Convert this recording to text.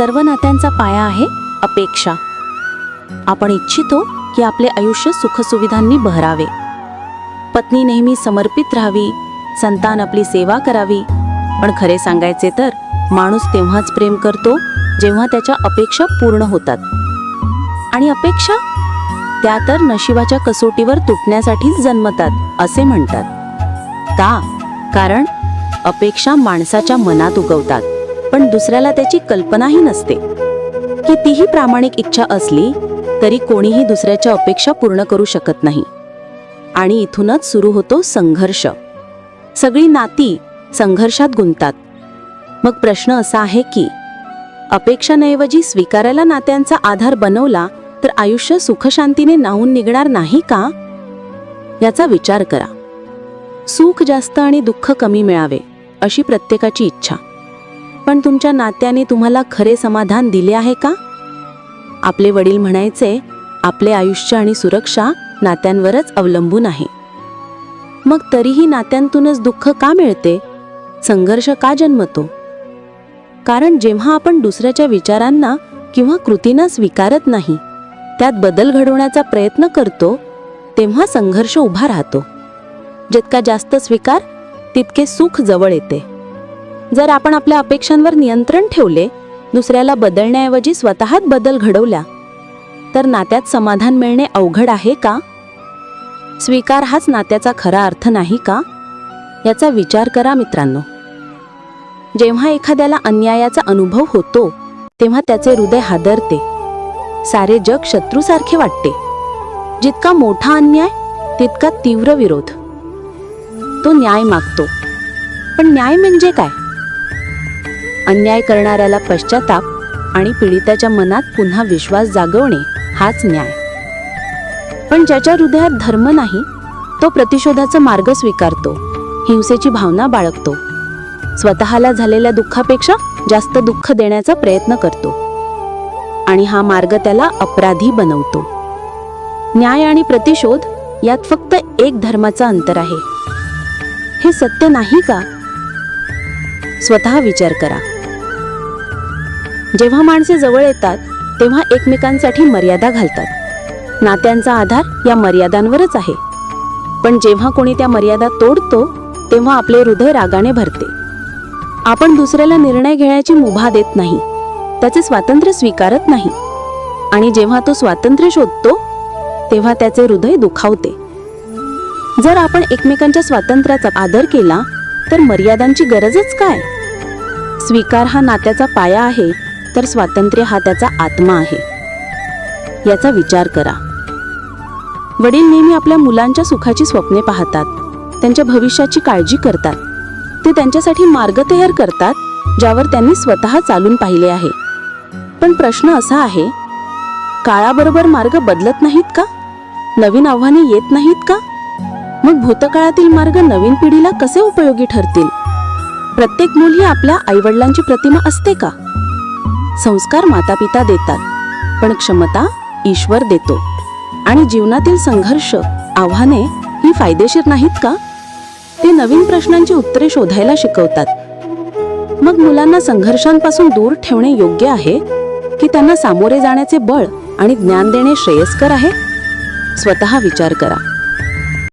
सर्व नात्यांचा पाया आहे अपेक्षा. आपण इच्छितो की आपले आयुष्य सुखसुविधांनी बहरावे. पत्नी नेहमी समर्पित राहावी संतान आपली सेवा करावी. पण खरे सांगायचे तर माणूस तेव्हाच प्रेम करतो जेव्हा त्याच्या अपेक्षा पूर्ण होतात. आणि अपेक्षा? त्या तर नशिबाच्या कसोटीवर तुटण्यासाठीच जन्मतात असे म्हणतात. का? कारण अपेक्षा माणसाच्या मनात उगवतात. पण दुसऱ्याला त्याची कल्पनाही नसते. कितीही प्रामाणिक इच्छा असली तरी कोणीही दुसऱ्याच्या अपेक्षा पूर्ण करू शकत नाही. आणि इथूनच सुरू होतो संघर्ष. सगळी नाती संघर्षात गुंतात मग प्रश्न असा आहे की अपेक्षांऐवजी स्वीकारायला नात्यांचा आधार बनवला तर आयुष्य सुखशांतीने नाहून निघणार नाही का? याचा विचार करा. सुख जास्त आणि दुःख कमी मिळावे अशी प्रत्येकाची इच्छा. पण तुमच्या नात्याने तुम्हाला खरे समाधान दिले आहे का? आपले वडील म्हणायचे आपले आयुष्य आणि सुरक्षा नात्यांवरच अवलंबून आहे. मग तरीही नात्यांतूनच दुःख का मिळते? संघर्ष का जन्मतो? कारण जेव्हा आपण दुसऱ्याच्या विचारांना किंवा कृतींना स्वीकारत नाही त्यात बदल घडवण्याचा प्रयत्न करतो तेव्हा संघर्ष उभा राहतो. जितका जास्त स्वीकार तितके सुख जवळ येते. जर आपण आपल्या अपेक्षांवर नियंत्रण ठेवले दुसऱ्याला बदलण्याऐवजी स्वतःत बदल घडवल्या तर नात्यात समाधान मिळणे अवघड आहे का? स्वीकार हाच नात्याचा खरा अर्थ नाही का? याचा विचार करा मित्रांनो. जेव्हा एखाद्याला अन्यायाचा अनुभव होतो तेव्हा त्याचे हृदय हादरते. सारे जग शत्रूसारखे वाटते. जितका मोठा अन्याय तितका तीव्र विरोध. तो न्याय मागतो. पण न्याय म्हणजे काय? अन्याय करणाऱ्याला पश्चाताप आणि पीडिताच्या मनात पुन्हा विश्वास जागवणे हाच न्याय. पण ज्याच्या हृदयात धर्म नाही तो प्रतिशोधाचा मार्ग स्वीकारतो हिंसेची भावना बाळगतो स्वतःला झालेल्या दुःखापेक्षा जास्त दुःख देण्याचा प्रयत्न करतो आणि हा मार्ग त्याला अपराधी बनवतो. न्याय आणि प्रतिशोध यात फक्त एक धर्माचा अंतर आहे. हे सत्य नाही का? स्वतः विचार करा. जेव्हा माणसे जवळ येतात तेव्हा एकमेकांसाठी मर्यादा घालतात. नात्यांचा आधार या मर्यादांवरच आहे. पण जेव्हा कोणी त्या मर्यादा तोडतो तेव्हा आपले हृदय रागाने भरते. आपण दुसऱ्याला निर्णय घेण्याची मुभा देत नाही. त्याचे स्वातंत्र्य स्वीकारत नाही. आणि जेव्हा तो स्वातंत्र्य शोधतो तेव्हा त्याचे हृदय दुखावते. जर आपण एकमेकांच्या स्वातंत्र्याचा आदर केला तर मर्यादांची गरजच काय? स्वीकार हा नात्याचा पाया आहे तर स्वातंत्र्य हा त्याचा आत्मा आहे. याचा विचार करा. वडील नेहमी आपल्या मुलांच्या सुखाची स्वप्ने पाहतात. त्यांच्या भविष्याची काळजी करतात. ते त्यांच्यासाठी मार्ग तयार करतात ज्यावर त्यांनी स्वतः चालून पाहिले आहे. पण प्रश्न असा आहे काळाबरोबर मार्ग बदलत नाहीत का? नवीन आव्हाने येत नाहीत का? मग भूतकाळातील मार्ग नवीन पिढीला कसे उपयोगी ठरतील? प्रत्येक मुल ही आपल्या आईवडिलांची प्रतिमा असते का? संस्कार मातापिता देतात पण क्षमता ईश्वर देतो. आणि जीवनातील संघर्ष आव्हाने ही फायदेशीर नाहीत का? ते नवीन प्रश्नांची उत्तरे शोधायला शिकवतात. मग मुलांना संघर्षांपासून दूर ठेवणे योग्य आहे? की त्यांना सामोरे जाण्याचे बळ आणि ज्ञान देणे श्रेयस्कर आहे? स्वतः विचार करा.